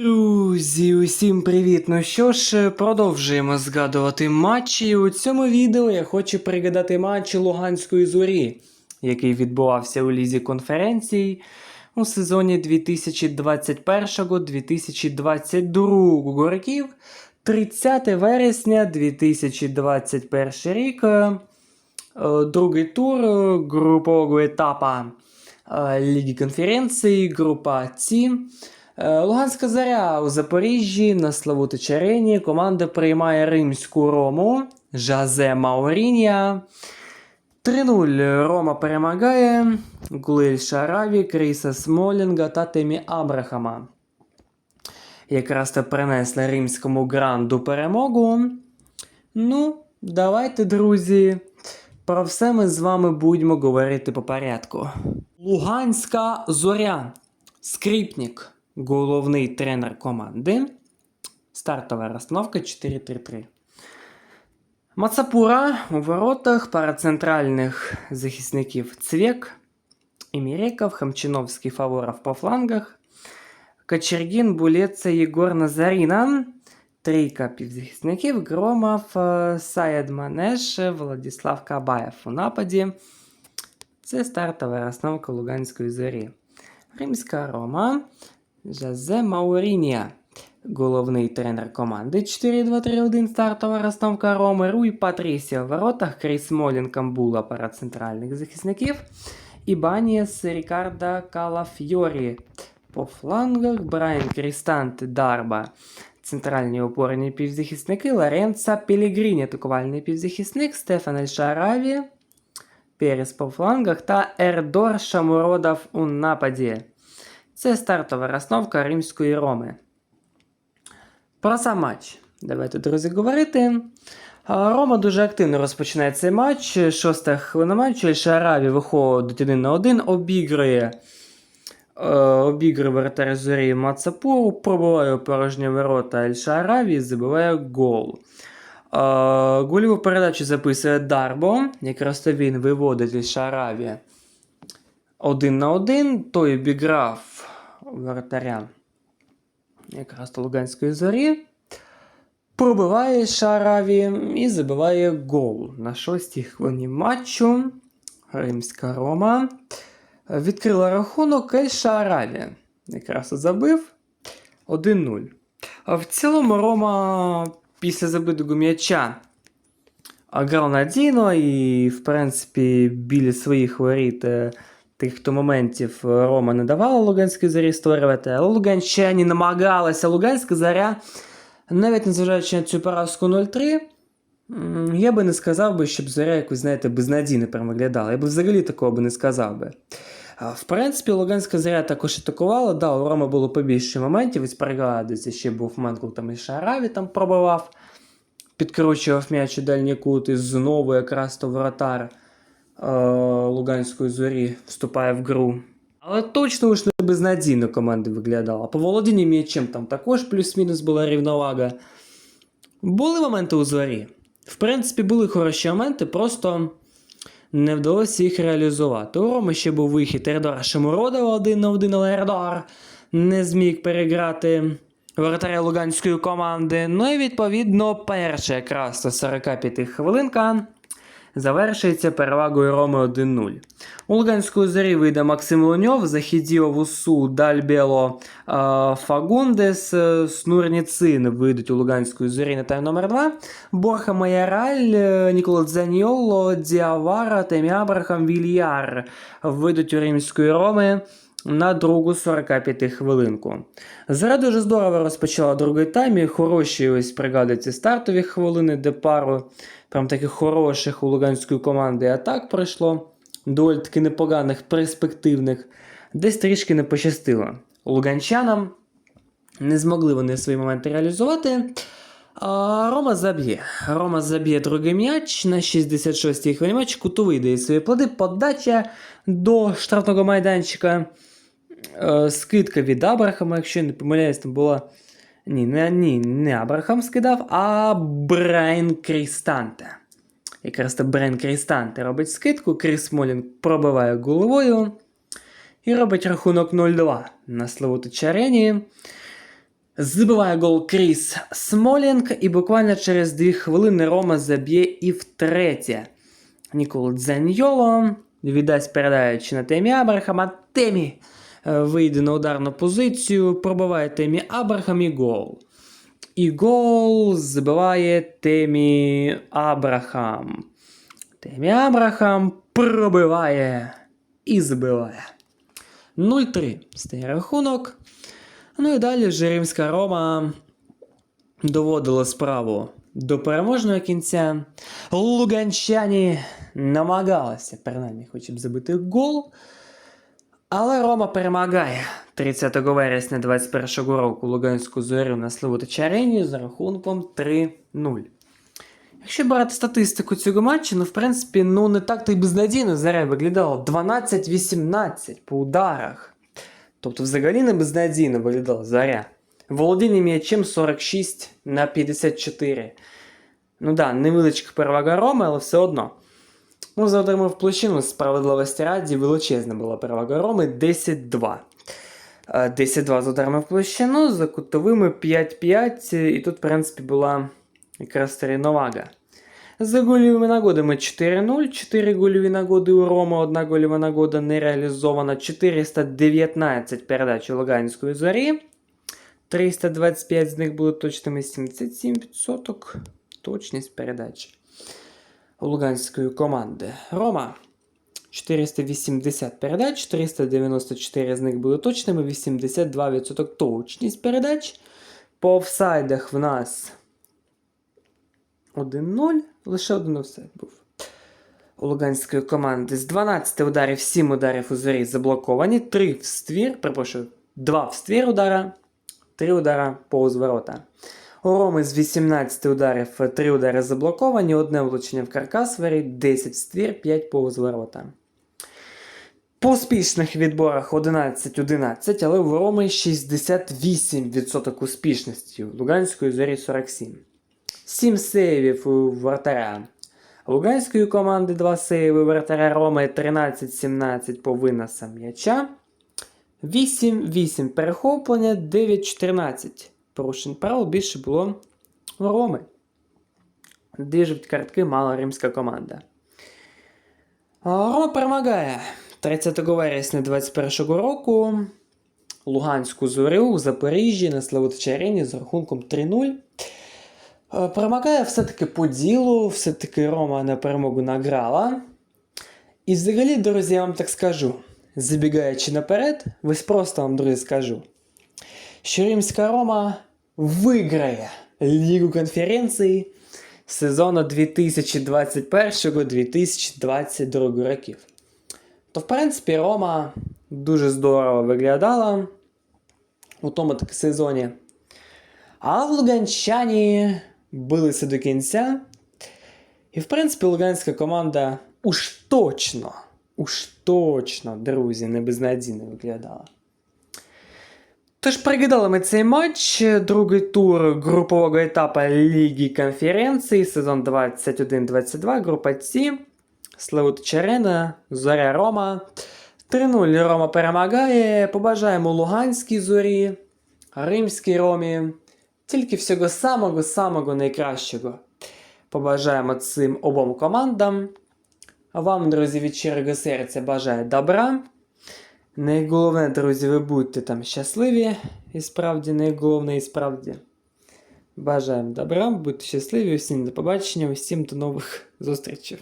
Друзі, усім привіт! Ну що ж, продовжуємо згадувати матчі. У цьому відео я хочу пригадати матч Луганської зорі, який відбувався у лізі конференцій у сезоні 2021-2022 років. 30 вересня 2021 рік. е, е, Другий тур е, групового етапа е, Ліги конференцій, група С. Е, Луганська заря у Запоріжжі на Славутич арені. Команда приймає римську рому Жазе Маурінія. 3-0 Рома перемагає. Гулель Шараві, Кріса Смолінга та Темі Абрахама. Якраз то принесли римському гранду перемогу. Ну, давайте, друзі. Про все ми з вами будемо говорити по порядку. Луганська зоря. Скрипник, головний тренер команди. Стартова розстановка 4-3-3. Мацапура у воротах, пара центральних захисників Цвєк, Іміреков, Хамчиновський Фаворов по флангах, Кочергін, Булеца, Єгор Назаріна, трійка півзахисників, Громов, е, Саєд Манеш, Владислав Кабаєв у нападі. Це стартова розстановка Луганської зорі. Римська Рома, Жазе Маурінія, головний тренер команди 4-2-3-1, стартова розстановка Роми, Руй Патрісіо в воротах, Кріс Молін Камбула пара центральних захисників, Ібаніс Рікарда Калафьорі по флангах, Брайан Крістант Дарба, центральні опорні півзахисники, Лоренца Пелігріні, атакувальний півзахисник, Стефан Ельшараві, Перес по флангах та Ердор Шамуродов у нападі. Це стартова розновка римської Роми. Про сам матч. Давайте, друзі, говорити. Рома дуже активно розпочинає цей матч. Шоста хвилина матчу. Ельшараві виходить один на один, обігрує, е, обігрує воротаря зорі Мацапуру, пробиває у порожні ворота Ельшараві і забиває гол. Гольову передачу записує Дарбо. Якраз то він виводить Ельшараві один на один. Той обіграв воротаря якраз то Луганської зорі. Пробиває Шараві і забиває гол на шостій хвилині матчу. Римська Рома. Відкрила рахунок Ель Шараві. Якраз забив 1-0. А в цілому Рома після забитого м'яча грав надійно і, в принципі, біля своїх воріт е, тих то моментів е, Рома не давала Луганській зорі створювати, але Луганщині намагалася. Луганська зоря, навіть незважаючи на цю поразку 0-3, я би не сказав би, щоб зоря якось, знаєте, безнадійно прям виглядала. Я би взагалі такого би не сказав би. В принципі, Луганська зоря також атакувала. Да, у Роми було побільше моментів. Із пригадується, ще був момент, коли там і Шараві там пробивав, підкручував м'яч у дальній кут, і знову якраз то воротар е, Луганської зорі вступає в гру. Але точно уж не безнадійно команда виглядала. По володінні м'ячем там також плюс-мінус була рівновага. Були моменти у зорі. В принципі, були хороші моменти, просто не вдалося їх реалізувати. У Роми ще був вихід Ердора Шамуродова один на один, але Ердор не зміг переграти воротаря луганської команди. Ну і відповідно, перша якраз то 45 хвилинка завершується перевагою Роми 1-0. У Луганської зорі вийде Максим Луньов, Західіо Усу, Дальбело Фагундес, е, Снурніцин вийдуть у Луганської зорі на тайм номер 2 Борха Майораль, е, Ніколо Дзаньоло, Діавара, Темі Абрахам, Вільяр вийдуть у Римської Роми на другу 45 хвилинку. Зара дуже здорово розпочала другий тайм, і хороші ось пригадуються стартові хвилини, де пару прям таких хороших у Луганської команди атак пройшло, доволі таки непоганих, перспективних. Десь трішки не пощастило. Луганчанам не змогли вони свої моменти реалізувати. А Рома заб'є. Рома заб'є другий м'яч на 66-й хвилині матч. Кутовий дає свої плоди. Подача до штрафного майданчика. Е, скидка від Абрахама, якщо не помиляюсь, там була. Ні, не, ні, не Абрахам скидав, а Брайан Крістанте. Якраз то Брайан Крістанте робить скидку, Кріс Молін пробиває головою і робить рахунок 0-2 на Славутич арені. Забиває гол Кріс Смолінг, і буквально через 2 хвилини Рома заб'є і втретє. Нікол Дзаньйоло віддасть передаючи на Темі Абрахама. Темі вийде на ударну позицію, пробиває Темі Абрахам і гол. І гол забиває Темі Абрахам. Темі Абрахам пробиває і забиває. 0-3 стає рахунок. Ну і далі вже римська Рома доводила справу до переможного кінця. Луганчані намагалися, принаймні, хоча б забити гол. Але Рома перемагає 30 вересня 21 року Луганську зорю на Славутичі арені з рахунком 3-0. Якщо брати статистику цього матчу, ну, в принципі, ну не так то й безнадійно Заря виглядало 12-18 по ударах. Тобто, взагалі не безнадійно виглядала Заря. Володіння м'ячем 46 на 54. Ну да, невеличка перевага Роми, але все одно. Ну, за отримав площину справедливості раді величезна була перевага Роми 10-2. Е, 10-2 за ударами в площину, за кутовими 5-5, і тут, в принципі, була якраз рівновага. За гольовими нагодами 4-0, 4 гольові нагоди у Рома, 1 гольова нагода не реалізована, 419 передач у Луганської зорі. 325 з них були точними 77% точність передач Луганської команди. Рома 480 передач, 394 з них були точними, 82% точність передач. По офсайдах в нас 1-0, лише один офсайд був. У Луганської команди з 12 ударів 7 ударів у зорі заблоковані, 3 в ствір, перепрошую, 2 в ствір удара, 3 удара повз ворота. У Роми з 18 ударів 3 удари заблоковані, одне влучення в каркас воріт, 10 в ствір, 5 повз ворота. По успішних відборах 11-11, але у Роми 68% успішності, у Луганської зорі 47. 7 сейвів у вратаря. Луганської команди 2 сейви вратаря Роми 13-17 по виносам м'яча. 8-8 перехоплення, 9-14 порушень правил більше було Роми. Дві жовті картки мала римська команда. Рома перемагає 30 вересня 2021 року Луганську зорю у Запоріжжі на Славутичі арені з рахунком 3-0. Е, Перемагає все-таки по ділу, все-таки Рома на перемогу награла. І взагалі, друзі, я вам так скажу, забігаючи наперед, ось просто вам, друзі, скажу, що Римська Рома виграє Лігу конференції сезону 2021-2022 років. То, в принципі, Рома дуже здорово виглядала у тому таки сезоні. А луганчані билися до кінця. І, в принципі, луганська команда уж точно, уж точно, друзі, не безнадійно виглядала. Тож пригадали ми цей матч, другий тур групового етапу Ліги конференції, сезон 21-22, група С, Славут Черена, Зоря Рома. 3-0 Рома перемагає. Побажаємо Луганській зорі, Римській Ромі. Тільки всього самого-самого найкращого. Побажаємо цим обом командам. Вам, друзі, від щирого серця бажаю добра. Найголовне, друзі, ви будьте там щасливі. І справді, найголовне і справді. Бажаємо добра, будьте щасливі, усім до побачення, усім до нових зустрічей.